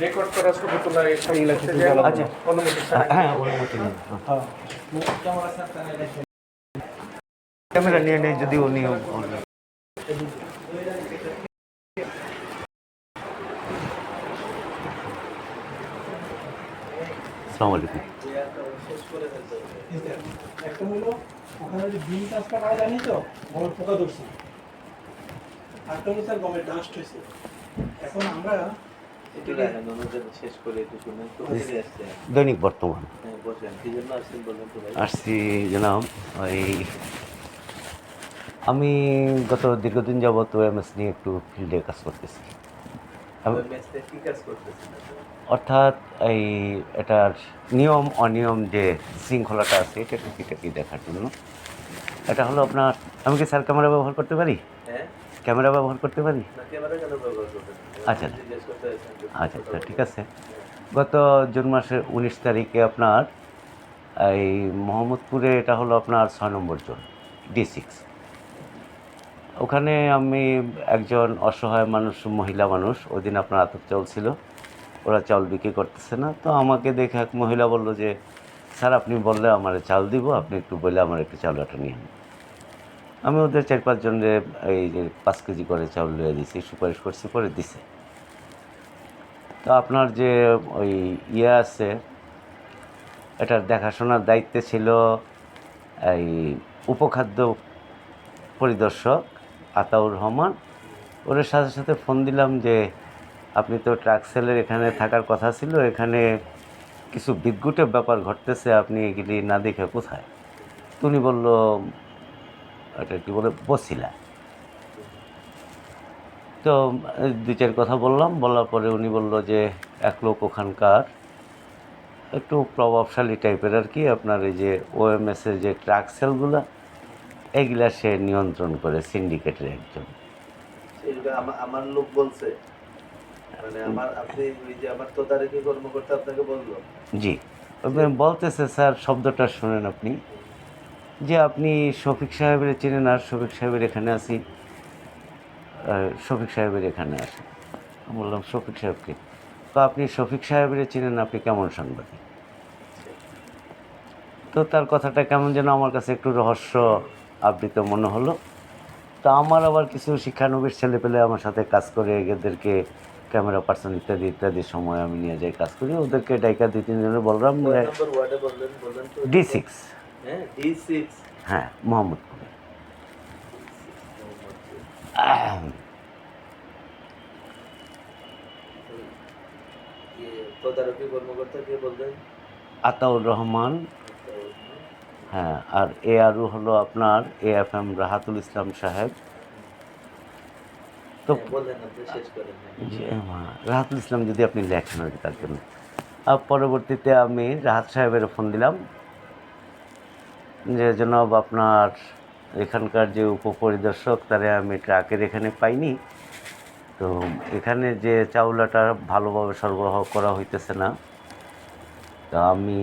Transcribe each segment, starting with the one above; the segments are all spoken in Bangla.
রেকর্ড করা ছবি তোলা এগুলা কিছু আচ্ছা। অনুমতি ছাড়া হ্যাঁ অনুমতি নেই হ্যাঁ। ক্যামেরা নিয়ে নেই যদি উনি আসসালামু আলাইকুম। একটা হলো ওখানে যে বিল কাজটা করা জানি তো? গমের পোকা ধরছে। আরেকটা হলো স্যার গমের ডাস্ট হয়েছে। এখন আমরা দৈনিক বর্তমান। হ্যাঁ কি আসছি জানাম ওই আমি গত দীর্ঘদিন যাবৎ ওএমএস নিয়ে একটু ফিল্ডে কাজ করতেছি। কি অর্থাৎ এই এটার নিয়ম অনিয়ম যে শৃঙ্খলাটা আছে এটা টুকিটাকি দেখার জন্য। এটা হলো আপনার আমি কি স্যার ক্যামেরা ব্যবহার করতে পারি? হ্যাঁ। ক্যামেরা ব্যবহার করতে পারি? আচ্ছা। আচ্ছা আচ্ছা ঠিক আছে। গত জুন মাসের উনিশ তারিখে আপনার এই মোহাম্মদপুরে এটা হলো আপনার ছয় নম্বর জোন ডি সিক্স ওখানে আমি একজন অসহায় মানুষ, মহিলা মানুষ ওই দিন আপনার আতপ চাউল ছিল, ওরা চাউল বিক্রি করতেছে না। তো আমাকে দেখে এক মহিলা বলল যে, স্যার, আপনি বললে আমার চাল দিব, আপনি একটু বলে আমার একটু চাউলটা নিয়ে আমি ওদের চার পাঁচজনের এই যে পাঁচ কেজি করে চাউল লিয়ে দিছি, সুপারিশ করছি পরে দিছে। তো আপনার যে ওই ইয়ে আছে, এটার দেখাশোনার দায়িত্বে ছিল এই উপখাদ্য পরিদর্শক আতাউর রহমান। ওদের সাথে সাথে ফোন দিলাম যে, আপনি তো ট্রাক সেলের এখানে থাকার কথা ছিল, এখানে কিছু বিদ্যুটের ব্যাপার ঘটতেছে, আপনি এগুলি না দেখে কোথায়? তুমি বলল, এটা কি বলে বসিলা? তো দু চার কথা বললাম বলার পরে উনি বলল যে এক লোক ওখানকার একটু প্রভাবশালী টাইপের আর কি আপনার এই যে ওএমএসের যে ট্রাক সেলগুলো এগুলা সে নিয়ন্ত্রণ করে সিন্ডিকেটের একজন। সেটা আমার আমার লোক বলছে মানে আমার আপনি ওই যে আমার তদারকি কর্মকর্তা আপনাকে বলল? জি। বলতেছে স্যার শব্দটা শুনেন আপনি। যে আপনি শফিক সাহেবের চেনেন আর শফিক সাহেবের এখানে আসি শফিক সাহেবের এখানে আসেন আমি বললাম শফিক সাহেবকে? তো আপনি শফিক সাহেবের চিনেন আপনি কেমন সাংবাদিক? তো তার কথাটা কেমন যেন আমার কাছে একটু রহস্য আবৃত মনে হলো। তো আমার আবার কিছু শিক্ষানবিশ ছেলেপেলে আমার সাথে কাজ করে এদেরকে ক্যামেরা পার্সন ইত্যাদি ইত্যাদি সময় আমি নিয়ে যাই কাজ করি। ওদেরকে ডাইকা দুই তিনজনে বললাম হ্যাঁ ডি সিক্স হ্যাঁ মোহাম্মদপুরে তদারকি কর্মকর্তা কে বললেন আতাউর রহমান হ্যাঁ আর এ আরও হলো আপনার A F M Rahatul Islam Saheb তো রাহাতুল ইসলাম যদি আপনি লেখেন আর তার জন্য আর পরবর্তীতে আমি রাহাত সাহেবের ফোন দিলাম যে জনাব আপনার এখানকার যে উপপরিদর্শক, তারে আমি ট্রাকের এখানে পাইনি। তো এখানে যে চাউলাটা ভালোভাবে সরবরাহ করা হইতেছে না, তা আমি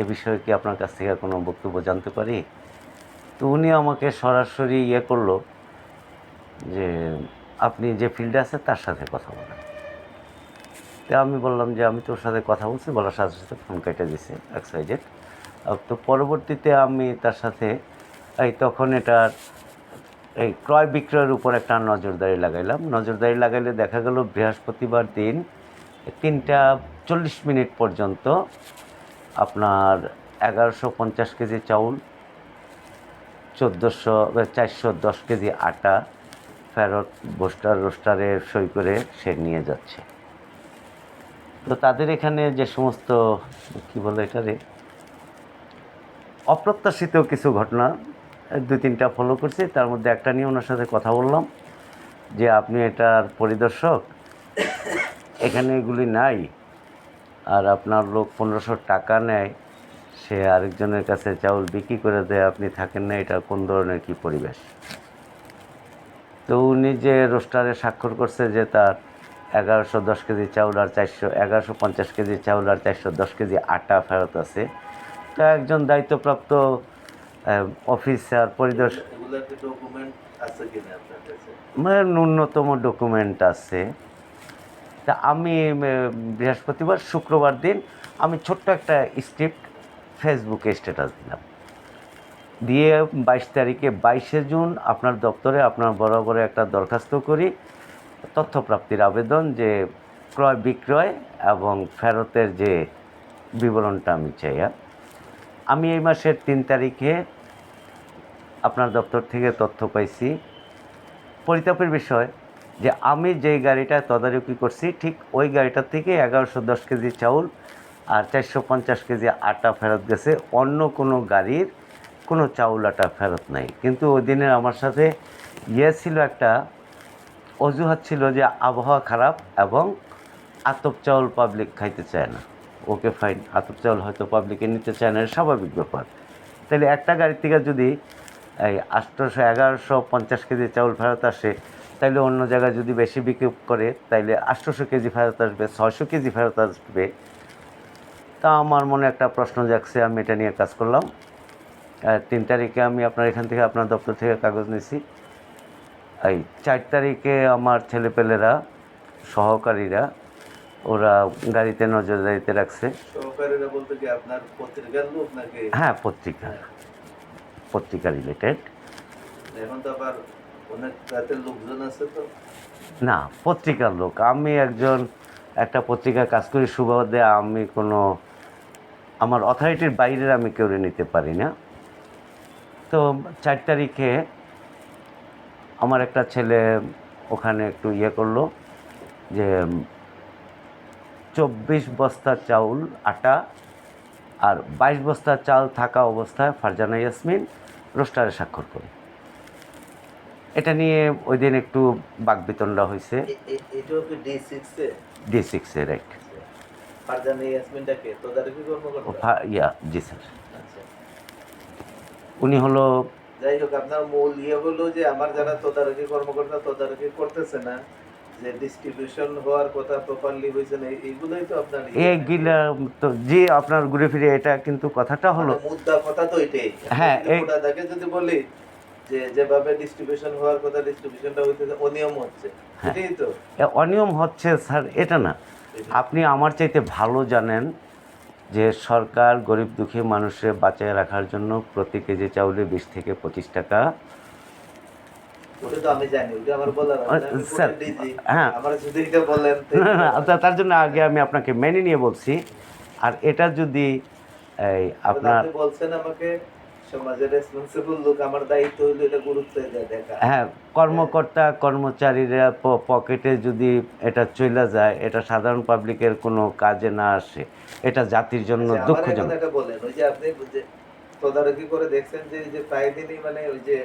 এ বিষয়ে কি আপনার কাছ থেকে কোনো বক্তব্য জানতে পারি? তো উনি আমাকে সরাসরি ইয়ে করল যে, আপনি যে ফিল্ডে আছে তার সাথে কথা বলেন। তো আমি বললাম যে, আমি তোর সাথে কথা বলছি, বলার সাথে সাথে ফোন কেটে দিছে এক্সাইজেড তো পরবর্তীতে আমি তার সাথে এই তখন এটার এই ক্রয় বিক্রয়ের উপর একটা নজরদারি লাগাইলাম। নজরদারি লাগাইলে দেখা গেল বৃহস্পতিবার দিন তিনটা চল্লিশ মিনিট পর্যন্ত আপনার এগারোশো পঞ্চাশ কেজি চাউল, চোদ্দোশো, চারশো দশ কেজি আটা, ফেরত বোস্টার রোস্টারে সই করে সে নিয়ে যাচ্ছে। তো তাদের এখানে যে সমস্ত, কি বলে এটারে, অপ্রত্যাশিত কিছু ঘটনা দুই তিনটা ফলো করছি। তার মধ্যে একটা নিয়ে ওনার সাথে কথা বললাম যে, আপনি এটার পরিদর্শক। এখানে এগুলি নাই। আর আপনার লোক পনেরোশো টাকা নেয়। সে আরেকজনের কাছে চাউল বিক্রি করে দেয়। আপনি থাকেন না। এটা কোন ধরনের কি পরিবেশ? তো উনি যে রোস্টারে স্বাক্ষর করছে যে, তার এগারোশো দশ কেজি চাউল আর চারশো, এগারোশো পঞ্চাশ কেজি চাউল আর চারশো দশ কেজি আটা ফেরত আছে। তা একজন দায়িত্বপ্রাপ্ত অফিসার পরিদর্শক মানে ন্যূনতম ডকুমেন্ট আছে। তা আমি বৃহস্পতিবার শুক্রবার দিন আমি ছোট্ট একটা স্ক্রিপ্ট ফেসবুকে স্ট্যাটাস দিলাম। দিয়ে বাইশ তারিখে বাইশে জুন আপনার দপ্তরে আপনার বরাবরে একটা দরখাস্ত করি তথ্য প্রাপ্তির আবেদন যে ক্রয় বিক্রয় এবং ফেরতের যে বিবরণটা আমি চাই হ্যাঁ। আমি এই মাসের তিন তারিখে আপনার দপ্তর থেকে তথ্য পাইছি। পরিতাপের বিষয় যে আমি যেই গাড়িটা তদারকি করছি, ঠিক ওই গাড়িটার থেকে এগারোশো দশ কেজি চাউল আর চারশো পঞ্চাশ কেজি আটা ফেরত গেছে। অন্য কোনো গাড়ির কোনো চাউল আটা ফেরত নাই। কিন্তু ওই দিনের আমার সাথে ইয়ে ছিল একটা, অজুহাত ছিল যে আবহাওয়া খারাপ এবং আতপ চাউল পাবলিক খাইতে চায় না। ওকে ফাইন আতপ চাউল হয়তো পাবলিকে নিতে চায় না স্বাভাবিক ব্যাপার। তাহলে একটা গাড়ি থেকে যদি এই আটশোশো এগারোশো পঞ্চাশ কেজি চাউল ফেরত আসে তাইলে অন্য জায়গায় যদি বেশি বিক্রি করে তাইলে আটশোশো কেজি ফেরত আসবে ছয়শো কেজি ফেরত আসবে। তা আমার মনে একটা প্রশ্ন জাগছে আমি এটা নিয়ে কাজ করলাম। আর তিন তারিখে আমি আপনার এখান থেকে আপনার দপ্তর থেকে কাগজ নিয়েছি এই চার তারিখে আমার ছেলেপেলেরা সহকারীরা ওরা গাড়িতে নজরদারিতে রাখছে। সহকারীরা বলতে কি আপনার পত্রিকার লোক নাকি? হ্যাঁ পত্রিকা পত্রিকা রিলেটেড এখন তো আবার অনেক রাতের লোকজন আছে তো। না পত্রিকার লোক। আমি একজন একটা পত্রিকায় কাজ করি সুবাদে আমি কোনো আমার অথরিটির বাইরের আমি কেউ নিতে পারি না। তো চার তারিখে আমার একটা ছেলে ওখানে একটু ইয়ে করল যে চব্বিশ বস্তা চাউল আটা আর বাইশ বস্তা চাল থাকা অবস্থায় ফারজানা ইয়াসমিন রোস্টারে স্বাক্ষর করে। এটা নিয়ে ওই দিন একটু বাকবিতণ্ডা হয়েছে ডি সিক্সে রাইট ইয়াসমিনটাকে তদারকি কর্মকর্তা? ইয়া জি স্যার। উনি হলো যাই হোক আপনার মূল ইয়ে হলো যে আমার যারা তদারকি কর্মকর্তা তদারকি করতেছে না যে ডিস্ট্রিবিউশন হওয়ার কথা প্রপারলি হয়েছে না এইগুলোই তো আপনার ইয়ে। এইগুলা তো জি আপনার ঘুরে ফিরে এটা কিন্তু কথাটা হলো। মানে মুদ্রা কথা তো এটাই। হ্যাঁ, তাকে যদি বলি যে যেভাবে ডিস্ট্রিবিউশন হওয়ার কথা ডিস্ট্রিবিউশনটা হইতেছে অনিয়ম হচ্ছে। হ্যাঁ। এটাই তো। অনিয়ম হচ্ছে স্যার এটা না। আপনি আমার চাইতে ভালো জানেন যে সরকার গরিব দুঃখী মানুষের বাঁচায় রাখার জন্য প্রতি কেজি চাউলে বিশ থেকে পঁচিশ টাকা স্যার, হ্যাঁ। না, তা- তার জন্য আগে আমি আপনাকে মেনে নিয়ে বলছি। আর এটা যদি এই আপনার বলছেন আমাকে সমাজের রেসপন্সিবল লোক আমার দায়িত্ব হইল এটা গুরুত্ব দেখা। হ্যাঁ কর্মকর্তা কর্মচারীরা পকেটে যদি এটা চলে যায় এটা সাধারণ পাবলিকের কোনো কাজে না আসে এটা জাতির জন্য আচ্ছা, দুঃখজনক। এটা বলেন ওই যে আপনি তদারকি করে দেখছেন যে যে প্রায় দিনই মানে ওই যে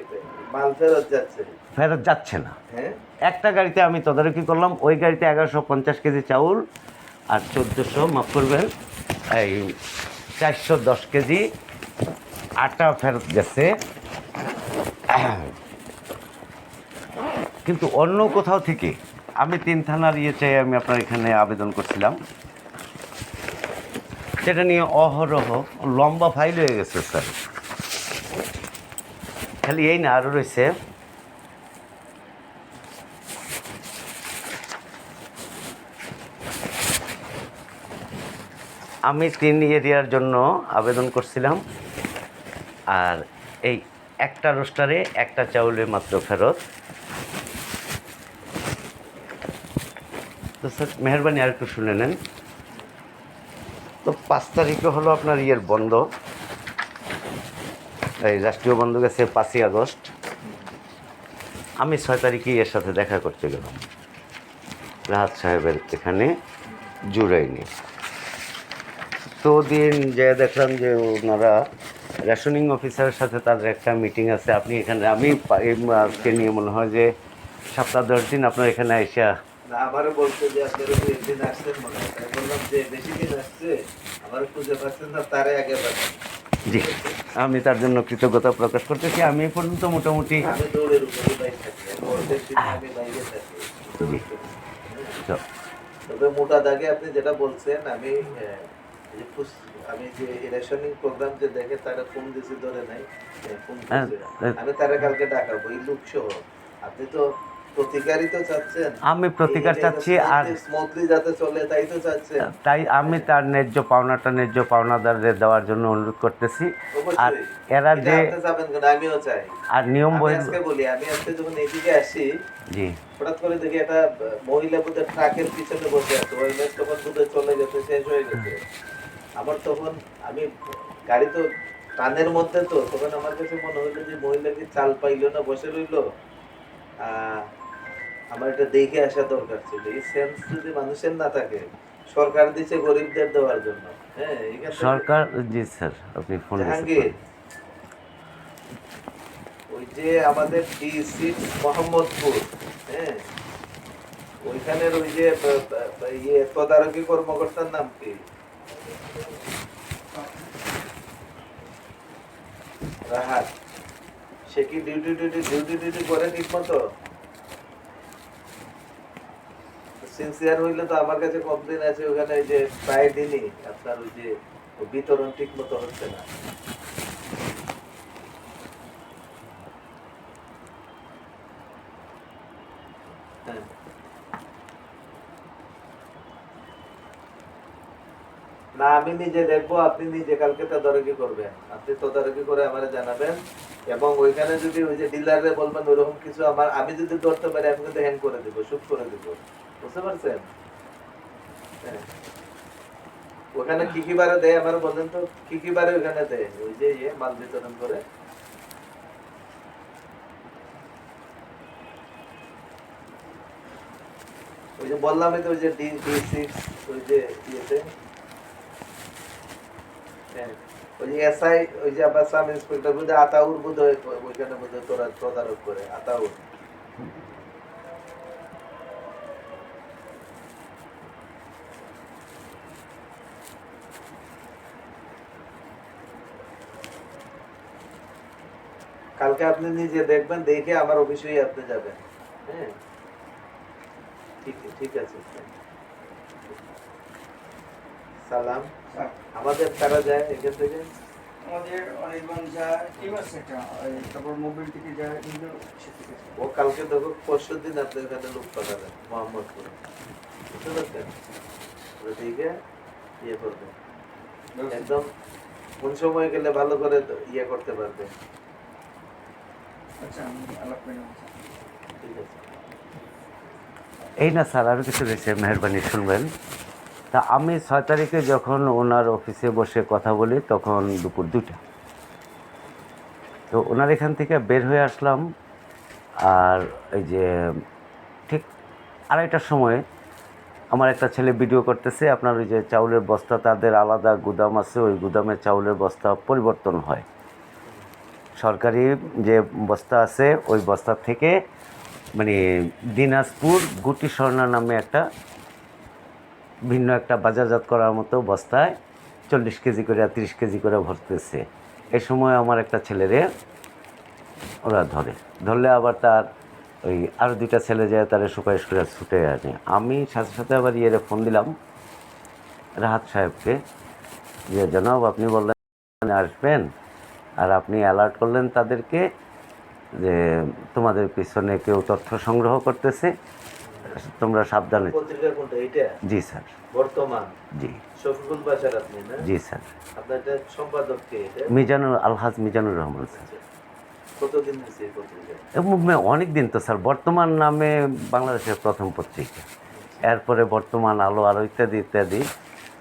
মাল ফেরত যাচ্ছে? ফেরত যাচ্ছে না। হ্যাঁ? একটা গাড়িতে আমি তদারকি করলাম ওই গাড়িতে এগারোশো পঞ্চাশ কেজি চাউল আর চোদ্দোশো মাফ করবেন এই চারশো দশ কেজি আটা ফেরত গেছে। কিন্তু অন্য কোথাও থেকে আমি তিন থানার ইয়ে চাই আমি আপনার এখানে আবেদন করছিলাম। সেটা নিয়ে অহরহ লম্বা ফাইল হয়ে গেছে, স্যার। খালি এই না আরও রয়েছে। আমি তিন এরিয়ার জন্য আবেদন করছিলাম। আর এই একটা রোস্টারে একটা চাউলে মাত্র ফেরত। তো স্যার, মেহরবানি আর একটু শুনে নেন। তো পাঁচ তারিখে হলো আপনার ইয়ের বন্ধ। এই রাষ্ট্রীয় বন্ধ গেছে পাঁচই আগস্ট। আমি ছয় তারিখে এর সাথে দেখা করতে গেলাম। রাহাত সাহেবের এখানে জুড়াইনি। তো দিন যে দেখলাম যে ওনারা রেশনিং অফিসারের সাথে তাদের একটা মিটিং আছে। আপনি এখানে, আমি আজকে নিয়ে মনে হয় যে সপ্তাহ দশ দিন আপনার এখানে এসে না আমারও বলছে যে আপনারা তো একদিন আসছেন মনে হয় বললাম যে বেশি দিন আসছে আমার খুঁজে পাচ্ছেন না তারে আগে পাচ্ছেন জি আমি তার জন্য কৃতজ্ঞতা প্রকাশ করতেছি আমি পর্যন্ত মোটামুটি তবে মোটা দাগে আপনি যেটা বলছেন আমি আমি যে রেশনিং প্রোগ্রাম যে দেখে তারা ফোন দিছি ধরে নাই হ্যাঁ। হ্যাঁ। আমি তারা কালকে ডাকাবো এই লোক সহ আপনি তো প্রতিকারই তো চাচ্ছেন। আমি প্রতিকার চাচ্ছি আর স্মুথলি যাতে চলে তাই তো চাচ্ছেন। তাই আমি তার ন্যায্য পাওনাটা ন্যায্য পাওনাদারদের দেওয়ার জন্য অনুরোধ করতেছি। আর এরা যে আমিও চাই। আর নিয়ম বই আজকে বলি আমি আজকে যখন এদিকে আসি জি। হঠাৎ করে দেখি একটা মহিলা বোধহয় ট্রাকের পিছনে বসে আছে। ওই মেয়ে তখন বোধহয় চলে গেছে শেষ হয়ে গেছে। আমার তখন আমি গাড়ি তো টানের মধ্যে তো তখন আমার কাছে মনে হইল যে মহিলা কি চাল পাইলো না বসে রইল। আহ, আমার এটা দেখে আসা দরকার ছিল। এই সেন্স যদি মানুষের না থাকে সরকার দিচ্ছে গরিবদের দেওয়ার জন্য। হ্যাঁ সরকার জি স্যার আপনি ফোন জাহাঙ্গীর ওই যে আমাদের ডি সিক্স মোহাম্মদপুর হ্যাঁ ওইখানের ওই যে ইয়ে তদারকি কর্মকর্তার নাম কি? রাহাত সে কি ডিউটি ডিউটি ডিউটি ডিউটি করে ঠিক মতো সিনসিয়ার হইলে তো আমার কাছে কমপ্লেন আছে, ওখানে যে প্রায় দিনই আপনার ওই যে বিতরণ ঠিক মতো হচ্ছে না। হ্যাঁ। না, আমি নিজে দেখব, আপনি নিজে কালকে তদারকি করবেন। আপনি তদারকি করে আমারে জানাবেন। এবং ওইখানে যদি ওই যে ডিলারে বলবেন, ওরকম কিছু আমার আমি যদি ধরতে পারি, আমি কিন্তু হ্যান্ড করে দিব শুট করে দিব। বুঝতে পারছেন? হ্যাঁ। ওখানে কি কি বারে দেয় আমার বলেন তো? কি কি বারে ওখানে দেয়? ওই যে ইয়ে মাল বিতরণ করে। ওই যে বললামই তো ওই যে ডি ডি সিক্স ওই যে ইয়েতে। হ্যাঁ, ওই যে এসআই ওই যে আবার সাব ইন্সপেক্টর বুঝে আতাউর বুধ ওইখানে বুধ তোরা তদারক করে আতাউর। কালকে আপনি নিজে দেখবেন দেখে আমার অফিসেই আপনি যাবেন। হ্যাঁ? ঠিক ঠিক আছে। সালাম। আমাদের তারা যায় এখান থেকে? আমাদের অনেকজন যায় টিম আছে একটা তারপর মোবিল থেকে যায় কিন্তু ও কালকে দেখো পরশু দিন আপনি এখানে লোক পাঠাবেন মোহাম্মদপুর। বুঝতে পারছেন? ওরা ইয়ে করবে। একদম কোন সময় গেলে ভালো করে ইয়ে করতে পারবে। আচ্ছা আছে এই না স্যার আরও কিছু রয়েছে মেহরবানি শুনবেন। তা আমি ছয় তারিখে যখন ওনার অফিসে বসে কথা বলি, তখন দুপুর দুটা তো ওনার এখান থেকে বের হয়ে আসলাম, আর এই যে ঠিক আড়াইটার সময় আমার একটা ছেলে ভিডিও করতেছে, আপনার ওই যে চাউলের বস্তা, তাদের আলাদা গুদাম আছে, ওই গুদামের চাউলের বস্তা পরিবর্তন হয়। সরকারি যে বস্তা আছে, ওই বস্তা থেকে মানে দিনাজপুর গুটি স্বর্ণা নামে একটা ভিন্ন একটা বাজারজাত করার মতো বস্তায় চল্লিশ কেজি করে, তিরিশ কেজি করে ভরতেছে। এ সময় আমার একটা ছেলেরে ওরা ধরে। ধরলে আবার তার ওই আরও দুইটা ছেলে যায়, তারা সুপারিশ করে ছুটে আনে আমি সাথে সাথে আবার ইয়ে ফোন দিলাম, রাহাত সাহেবকে, যে, জনাব, আপনি বললেন আসবেন? আর আপনি অ্যালার্ট করলেন তাদেরকে যে তোমাদের পিছনে কেউ তথ্য সংগ্রহ করতেছে তোমরা সাবধানে জি স্যার। বর্তমান? জি। শফিকুল বাসার আপনি না? জি স্যার। আপনার সম্পাদক কে মিজানুর আলহাজ মিজানুর রহমান স্যার। কতদিন হয়েছে এই পত্রিকা? অনেক দিন তো স্যার। বর্তমান নামে বাংলাদেশের প্রথম পত্রিকা। এরপরে বর্তমান আলো আলো ইত্যাদি ইত্যাদি।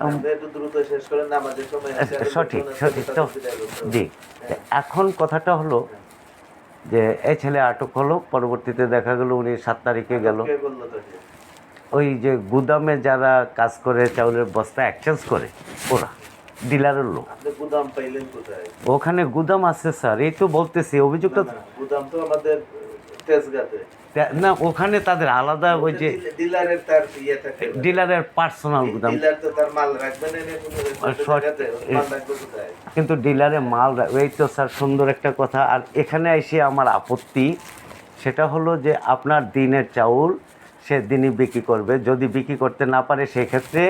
আরও সঠিক সঠিক তো। জি। এখন কথাটা হলো যে এই ছেলে আটক হলো পরবর্তীতে দেখা গেল উনি সাত তারিখে গেল বলল তোকে? ওই যে গুদামে যারা কাজ করে চাউলের বস্তা এক্সচেঞ্জ করে ওরা ডিলারের লোক গুদাম পাইলেন ওখানে গুদাম আছে স্যার এই তো বলতেছি অভিযোগটা গুদাম তো আমাদের তেজগাতে না ওখানে তাদের আলাদা ওই যে ডিলারের তার ইয়ে থাকে। ডিলারের পার্সোনাল গুদাম। ডিলার তো তার মাল রাখবে না কিন্তু ডিলারে মাল এই তো স্যার সুন্দর একটা কথা। আর এখানে এসে আমার আপত্তি সেটা হলো যে আপনার দিনের চাউল সে দিনই বিক্রি করবে। যদি বিক্রি করতে না পারে সেক্ষেত্রে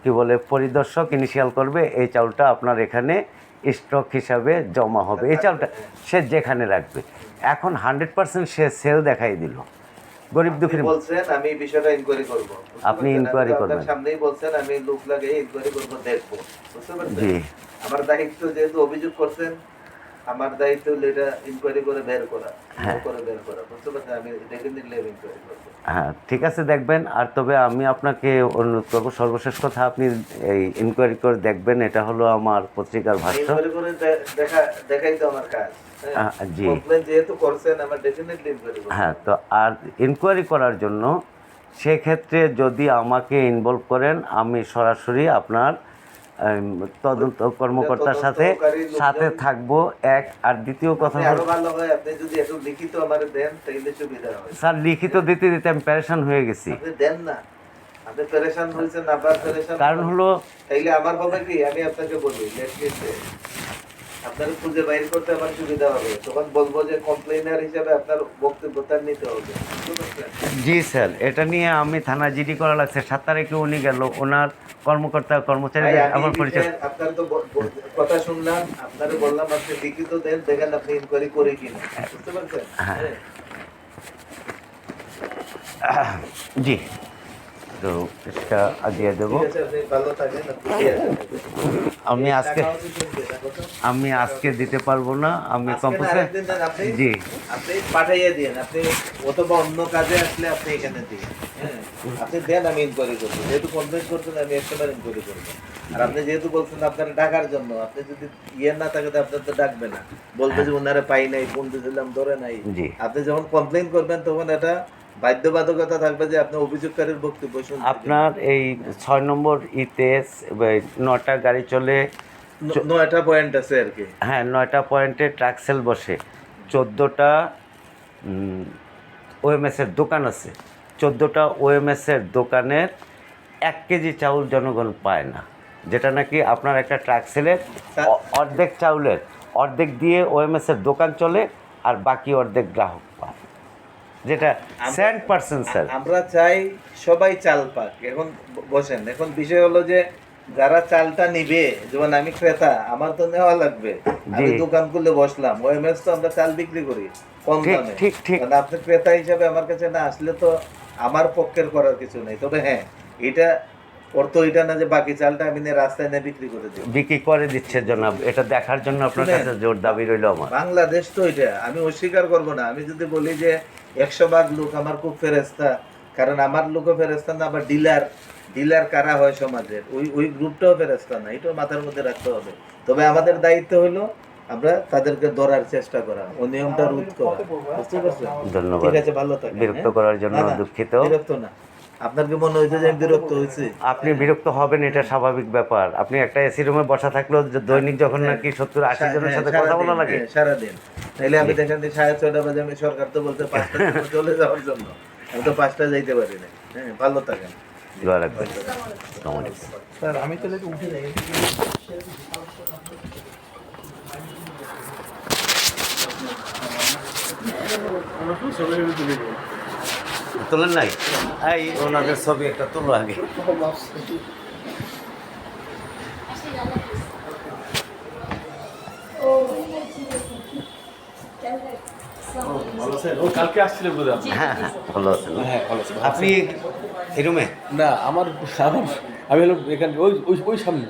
কি বলে পরিদর্শক ইনিশিয়াল করবে এই চাউলটা আপনার এখানে স্টক হিসাবে জমা হবে। এই চালটা সে যেখানে রাখবে। এখন হান্ড্রেড পার্সেন্ট সে সেল দেখাই দিল। গরিব দুঃখী বলছেন আমি বিষয়টা ইনকোয়ারি করব। আপনি ইনকোয়ারি করবেন। সামনেই বলছেন আমি লোক লাগে ইনকোয়ারি করব দেখব। বুঝতে পারছেন? জি। আমার দায়িত্ব যেহেতু অভিযোগ করছেন আমার দায়িত্ব হলো এটা ইনকোয়ারি করে বের করা হ্যাঁ। করে বের করা। বুঝতে পারছেন? আমি ইনকোয়ারি করব। হ্যাঁ ঠিক আছে দেখবেন। আর তবে আমি আপনাকে অনুরোধ করব সর্বশেষ কথা আপনি এই ইনকোয়ারি করে দেখবেন এটা হলো আমার পত্রিকার ভাষ্য। করে দেখা দেখাই তো আমার কাজ আহ, জি। যেহেতু করছেন আমার ডেফিনেটলি ইনকোয়ারি হ্যাঁ তো আর ইনকোয়ারি করার জন্য সেক্ষেত্রে যদি আমাকে ইনভলভ করেন আমি সরাসরি আপনার তদন্ত কর্মকর্তার সাথে সাথে থাকব এক। আর দ্বিতীয় কথা একটু লিখিত হয়। স্যার লিখিত দিতে দিতে আমি প্যারেশান হয়ে গেছি। দেন না। কারণ হলো তাইলে আমার কথা কি? আমি আপনাকে বলি আপনার খুঁজে বাইর করতে আমার সুবিধা হবে। তখন বলব যে কমপ্লেনার হিসেবে আপনার বক্তব্যটা নিতে হবে। জি স্যার এটা নিয়ে আমি থানা জিডি করা লাগছে। সাত তারিখে উনি গেল ওনার কর্মকর্তা কর্মচারী আমার পরিচয়। আপনার তো কথা শুনলাম আপনার বললাম আপনি লিখিত দেন দেখেন আপনি ইনকোয়ারি করে কিনা। বুঝতে পারছেন? হ্যাঁ। হ্যাঁ। জি। এটা দিয়ে দেবো। আমি আজকে। আমি আজকে দিতে পারব না আমি জি। আপনি পাঠাইয়ে দিন আপনি অথবা অন্য কাজে আসলে আপনি এখানে দিন হ্যাঁ? আপনি দেন আমি ইনকোয়ারি করব। যেহেতু কমপ্লেন করছেন আমি একটাবার ইনকোয়ারি করব। আর আপনি যেহেতু বলছেন আপনার ডাকার জন্য আপনি যদি ইয়ে না থাকে তো আপনার তো ডাকবে না। বলবে যে ওনারা পাই নাই ফোন দিয়েছিলাম ধরে নাই। আপনি যখন কমপ্লেন করবেন তখন এটা বাধ্যবাধকতা থাকবে যে আপনি অভিযোগকারীর বক্তব্য আপনার এই ছয় নম্বর ইতে নটা গাড়ি চলে নয়টা পয়েন্ট আছে আর কি। হ্যাঁ নয়টা পয়েন্টে ট্রাক সেল বসে। চোদ্দোটা ওএমএসের দোকান আছে। চোদ্দোটা ওএমএসের দোকানের এক কেজি চাউল জনগণ পায় না। যেটা নাকি আপনার একটা ট্রাক সেলের অর্ধেক চাউলের অর্ধেক দিয়ে ওএমএসের দোকান চলে আর বাকি অর্ধেক গ্রাহক পায়। যেটা সেন্ট পার্সেন্ট স্যার আমরা চাই সবাই চাল পাক। এখন বসেন এখন বিষয় হলো যে যারা চালটা নিবে যেমন আমি ক্রেতা আমার তো নেওয়া লাগবে। আমি দোকান খুলে বসলাম ওএমএস তো আমরা চাল বিক্রি করি কম দামে। ঠিক, ঠিক। আপনি ক্রেতা হিসাবে আমার কাছে না আসলে তো আমার পক্ষের করার কিছু নেই। তবে হ্যাঁ এটা অর্থ এটা না যে বাকি চালটা আমি রাস্তায় বিক্রি করে দিই। বিক্রি করে দিচ্ছে জনাব এটা দেখার জন্য আপনার কাছে জোর দাবি রইল আমার। বাংলাদেশ তো এটা আমি অস্বীকার করব না। আমি যদি বলি যে একশো ভাগ লোক আমার খুব ফেরেস্তা কারণ আমার লোকও ফেরেস্তা না আবার ডিলার ডিলার কারা হয় সমাজের? ওই ওই গ্রুপটাও ফেরেস্তা না এটাও মাথার মধ্যে রাখতে হবে। তবে আমাদের দায়িত্ব হলো আমরা তাদেরকে ধরার চেষ্টা করা ও নিয়মটা রোধ করা। বুঝতে পারছেন? ধন্যবাদ। ঠিক আছে ভালো থাকেন বিরক্ত হ্যাঁ? করার জন্য দুঃখিত। বিরক্ত না। আপনার কি মনে হয়েছে যে আমি বিরক্ত হয়েছি? আপনি বিরক্ত হবেন এটা স্বাভাবিক ব্যাপার। আপনি একটা এসি রুমে বসা থাকলেও দৈনিক যখন নাকি সত্তর আশি জনের সাথে হ্যাঁ, কথা বলা লাগে। হ্যাঁ, সারাদিন। তাইলে আমি দেখেন যে সাড়ে ছয়টা বাজে আমি সরকার তো বলতে পাঁচটা চলে যাওয়ার জন্য। আমি তো পাঁচটা যাইতে পারি না হ্যাঁ ভালো থাকেন। স্যার আমি তাহলে উঠে যাই তোলেন নাই? এই ওনাদের ছবি একটা তোলো আগে। ভালো আছেন ও কালকে আসছিলেন বোধ হ্যাঁ হ্যাঁ হ্যাঁ আপনি এই রুমে না আমার আমার আমি হলো এখানে ওই ওই সামনে